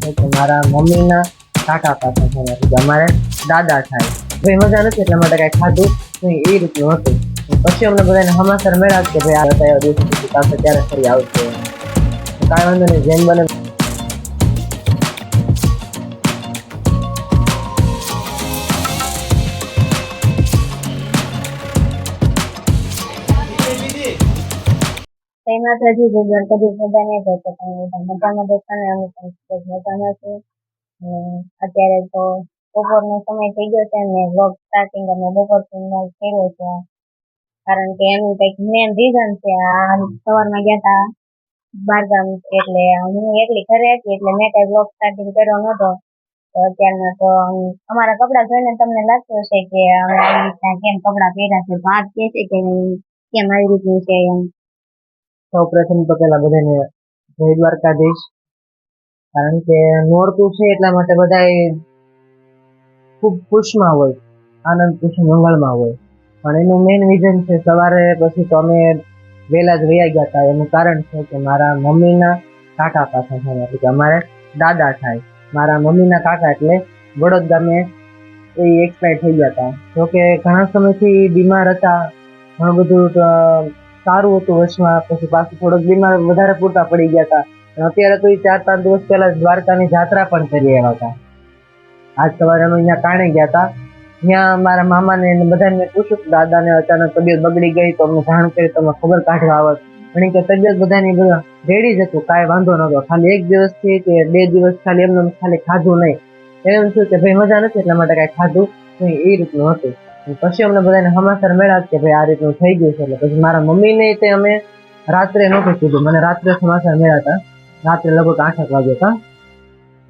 કે મારા મમ્મીના કાકા પાસે છે અમારે દાદા થાય. ભાઈ, મજા નથી એટલા માટે કાંઈ ખાધું એ રીતનું હતું. પછી અમને બધાને હમાસર મળ્યા કે ભાઈ આ કયા દિવસ પાસે ત્યારે ફરી આવશે? કાંઈ વાંધો નહીં, જેમ બને કઈ માતાજી જે ગણપતિ સદા ને તો તો તમે બધા મજામાં દેખા ને અમે ખૂબ જ મજામાં અત્યારે તો બપોરનો સમય થઈ ગયો છે અને વ્લોગ સ્ટાર્ટિંગ અમે બપોર સિગ્નલ કર્યો છે. કારણ કે એનું કંઈક મેન રીઝન છે, આ સવારમાં ગયા હતા બારગામ એટલે હું એકલી ઘરે હતી, એટલે મેં કઈ વ્લોગ સ્ટાર્ટિંગ કર્યો નહોતો. તો અત્યારના તો અમારા કપડાં જોઈને તમને લાગતું હશે કે અમે આવી રીતના કેમ કપડાં પહેર્યા છે, તો આ કહે છે કે કેમ આવી રીતનું છે એમ. સૌ પ્રથમ તો પેલા બધાને જય દ્વારકાધીશ. કારણ કે નોરતું છે એટલા માટે બધા ખૂબ ખુશમાં હોય, આનંદ ખુશ મંગળમાં હોય. પણ એનું મેઇન રીઝન છે સવારે પછી તો અમે વહેલા જ વયા ગયા હતા. એનું કારણ છે કે મારા મમ્મીના કાકા પાસે છે. એટલે કે અમારે દાદા થાય. મારા મમ્મીના કાકા એટલે વડોદ ગામે એ એક્સપાયર થઈ ગયા હતા. જોકે ઘણા સમયથી બીમાર હતા. ઘણું બધું સારું હતું વચમાં પછી પાછું થોડોક બીમાર વધારે પૂરતા પડી ગયા હતા. અત્યારે તો એ ચાર પાંચ દિવસ પહેલા દ્વારકાની જાત્રા પણ કરી આવ્યા હતા. આજ સવારે અમે અહીંયા કાણે ગયા હતા. ત્યાં મારા મામાને ને બધાને પૂછ્યું દાદાને અચાનક તબિયત બગડી ગઈ તો અમને જાણ કરી તમે ખબર કાઢવા આવત ઘણી કે તબિયત બધાની બધા રેડી જ હતું, કાંઈ વાંધો નતો ખાલી એક દિવસથી કે બે દિવસ ખાલી એમને ખાલી ખાધું નહીં. એમ થયું કે ભાઈ મજા નથી એટલા માટે કાંઈ ખાધું નહીં, એ રીતનું હતું. પછી અમને બધાને સમાચાર મળ્યા કે ભાઈ આ રીતનું થઈ ગયું છે. એટલે પછી મારા મમ્મીને તે અમે રાત્રે નહોતું કીધું. મને રાત્રે સમાચાર મળ્યા હતા. રાત્રે લગભગ આઠ વાગે હતા.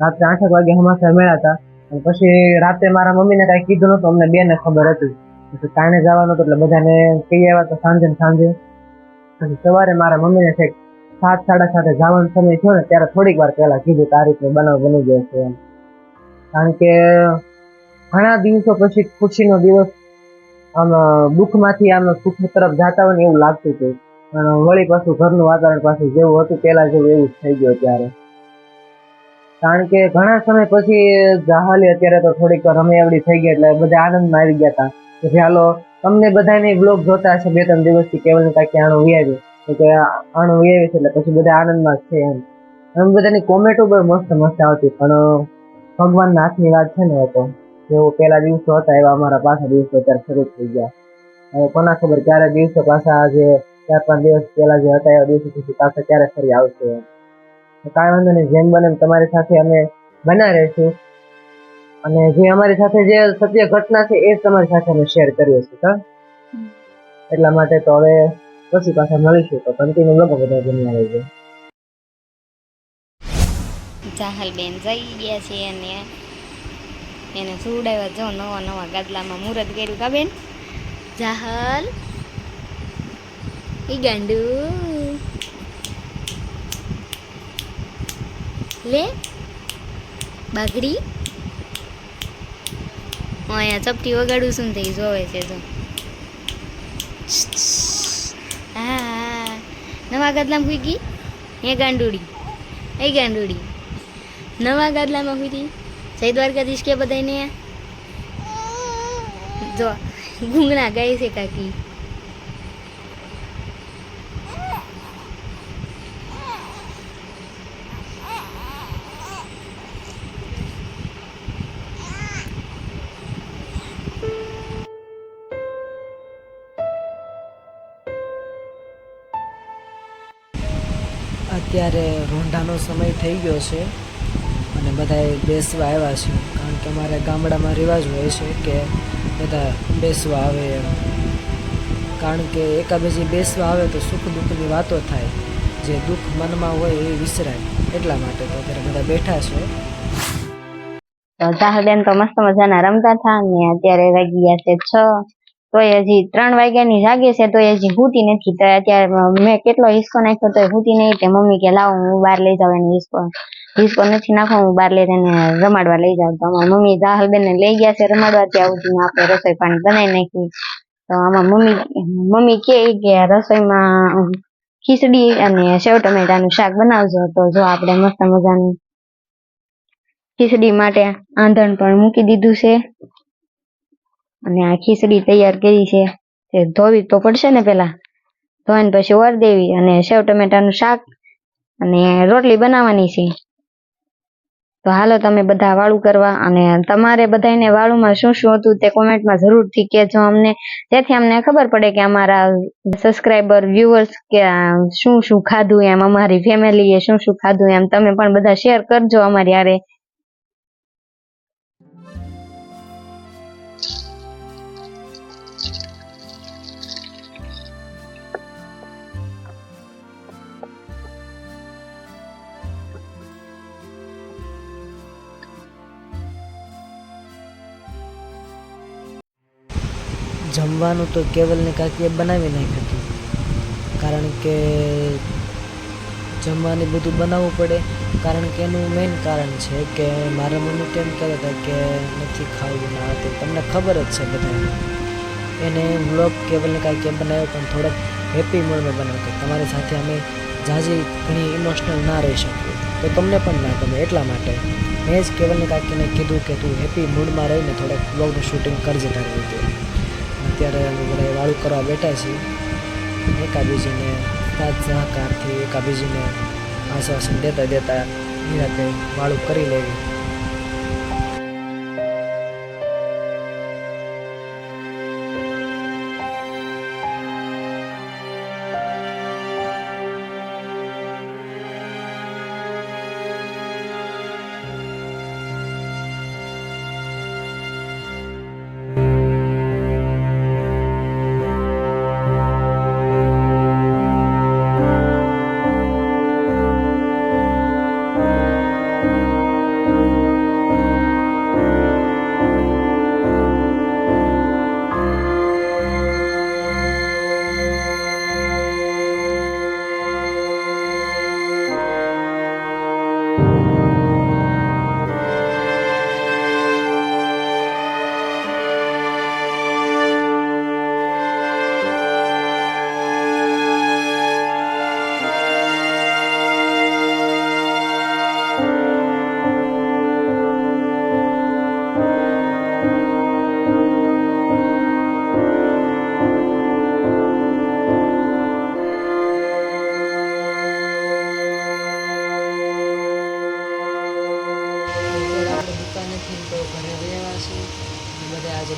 રાત્રે આઠ વાગે સમાચાર મળ્યા હતા. અને પછી રાત્રે મારા મમ્મીને કાંઈ કીધું નહોતું. અમને બેને ખબર હતી. પછી કારણે જવાનું હતું એટલે બધાને કહી આવ્યા તો સાંજે ને સાંજે. પછી સવારે મારા મમ્મીને છેક સાત, સાડા સાતે જવાનો સમય થયો ને ત્યારે થોડીક વાર પહેલાં કીધું કે આ રીતે બનાવ બની ગયો છે કારણ કે ઘણા દિવસો પછી ખુશીનો દિવસ આમ, દુઃખમાંથી આમ, સુખ તરફ જાતા હોય ને એવું લાગતું હતું. પણ વળી પાછું ઘરનું વાતાવરણ પાછું જેવું હતું પેલા જેવું એવું થઈ ગયું ત્યારે કારણ કે ઘણા સમય પછી જાહાલી અત્યારે તો થોડીક રમેવડી થઈ ગઈ, એટલે બધા આનંદમાં આવી ગયા હતા. કે ચાલો તમને બધાને બ્લોગ જોતા હશે, બે ત્રણ દિવસથી કેવલ ને કાંઈક આણું વ્યાજે કે આણું વ્યાવ્યું છે, એટલે પછી બધા આનંદમાં જ છે એમ. એમ બધાની કોમેન્ટો બહુ મસ્ત મસ્ત આવતી, પણ ભગવાનના હાથની વાત છે ને તો. જેવો પહેલા દિવસો હતા, એવા અમારા પાછા દિવસો અત્યારે શરૂ થઈ ગયા. હવે કોના ખબર ક્યારે દિવસો પાછા જે ચાર પાંચ દિવસ પહેલા જે હતા, એવા દિવસો પછી પાછા ક્યારે ફરી આવશે કાંઈ વાંધો નહીં, જેમ બને તમારી સાથે અમે બના રહીશું. અને જે અમારી સાથે જે સત્ય ઘટના છે, એ તમારી સાથે અમે શેર કરીએ છીએ એટલા માટે તો હવે પછી પાછા મળીશું. તો કન્ટિન્યુ લોકો બધા જમ્યા રહેજો. જાહલ બેન જઈ ગયા છે અને એને સુવડાવ્યા જો નવા નવા ગાદલામાં મુહૂર્ત કર્યું કા બેન? જાહલ. ઈ ગાંડુ. લે. બાગડી. હું અહીંયા ચપટી વગાડું છું ને જોવે છે તો હા નવા ગાદલામાં હુઈ ગઈ? હે ગાંડુડી. એ ગાંડુડી. નવા ગાદલામાં હુઈ જય દ્વારકાધીશ કે બધાને જો ગુંગણા ગાય છે કાકી. અત્યારે રોંઢાનો સમય થઈ ગયો છે. બધાએ બેસવા આવ્યા છે. કારણ કે અમારે ગામડામાં રિવાજ હોય છે કે બધા બેસવા આવે એમ. કારણ કે એકાબીજી બેસવા આવે તો સુખ દુઃખની વાતો થાય. જે દુઃખ મનમાં હોય એ વિસરાય. એટલા માટે તો અત્યારે બધા બેઠા છે. ચાહલબેન તો મસ્ત મજાના. રમતા હતા ને અત્યારે વાગી ગયા છે છ. તોય હજી ત્રણ વાગ્યાની જાગે છે તો હજી હુતી નથી. તો મેં કેટલો હિસ્સો નાખ્યો તો હુતી નહીં. તે મમ્મી કે, લાવો, હું બહાર લઈ જાઉં. એને હિસ્સો હિસ્સો નથી નાખો હું બહાર લઈ જઈને રમાડવા લઈ જાઉં. તો અમારા મમ્મી ચાહલબેન ને લઈ ગયા છે રમાડવા, ત્યાં સુધી આપણે રસોઈ પાણી બનાવી નાખી. તો આમાં મમ્મી મમ્મી કે કે રસોઈમાં ખીચડી અને સેવ ટમેટાનું શાક બનાવજો. તો જો આપણે મસ્ત મજાનું ખીચડી માટે આંધણ પણ મૂકી દીધું છે. અને આ ખીચડી તૈયાર કરી છે. તે ધોવી તો પડશે ને પેલા ધોઈને પછી વર દેવી અને સેવ ટમેટાનું શાક અને રોટલી બનાવવાની છે. તો હાલો તમે બધા વાળું કરવા અને તમારે બધાને વાળુમાં શું શું હતું તે કોમેન્ટમાં જરૂરથી કહેજો અમને. જેથી અમને ખબર પડે કે અમારા સબસ્ક્રાઈબર વ્યુઅર્સ કે શું શું ખાધું એમ, અમારી ફેમિલીએ શું શું ખાધું એમ, તમે પણ બધા શેર કરજો અમારી હારે. જમવાનું તો કેવલને કાકીએ બનાવી નાખ્યું હતું. કારણ કે જમવાનું બધું બનાવવું પડે. કારણ કે એનું મેઇન કારણ છે કે મારા મમ્મી તેમ કહેતા હતા કે નથી ખાવું ના હતું તમને ખબર જ છે બધાને. એને વ્લોગ કેવલને કાંઈક બનાવ્યો પણ થોડોક હેપી મૂડમાં બનાવ્યો તમારી સાથે અમે ઝાઝી ઘણી ઇમોશનલ ના રહી શકીએ. તો તમને પણ ના ગમે એટલા માટે. મેં જ કેવલને કાકીને કીધું કે તું હેપી મૂડમાં રહીને થોડાક વ્લોગનું શૂટિંગ કરજે તારી રીતે અત્યારે અમે બધા વાળું કરવા બેઠા છીએ. એકાબીજીને સાથ સહકારથી એકાબીજીને આશ્વાસન દેતા દેતા નિરાતે વાળું કરી લેવી.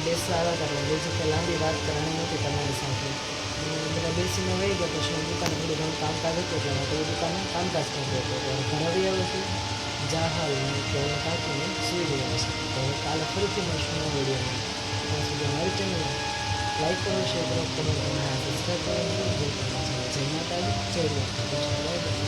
બધા આજે બેસવા આવ્યા હતા એટલે બીજી કંઈ લાંબી વાત કરવાની નહોતી તમારી સાથે અને બધા બેસીને વહી ગયા પછી હું દુકાને થોડું ઘણું કામકાજ હતું એટલે માટે એ દુકાને કામકાજ કરતો હતો તો હવે ઘરે આવી આવ્યો છું જા હાલ કે કાકીને સુઈ રહ્યા છે તો હવે કાલે ફરીથી મળશું નવા વિડીયોમાં ત્યાં સુધી અમારી ચેનલ લાઈક કરો શેર કરો કમેન્ટ કરો સબસ્ક્રાઈબ કરો જય માતાજી જય દ્વારકા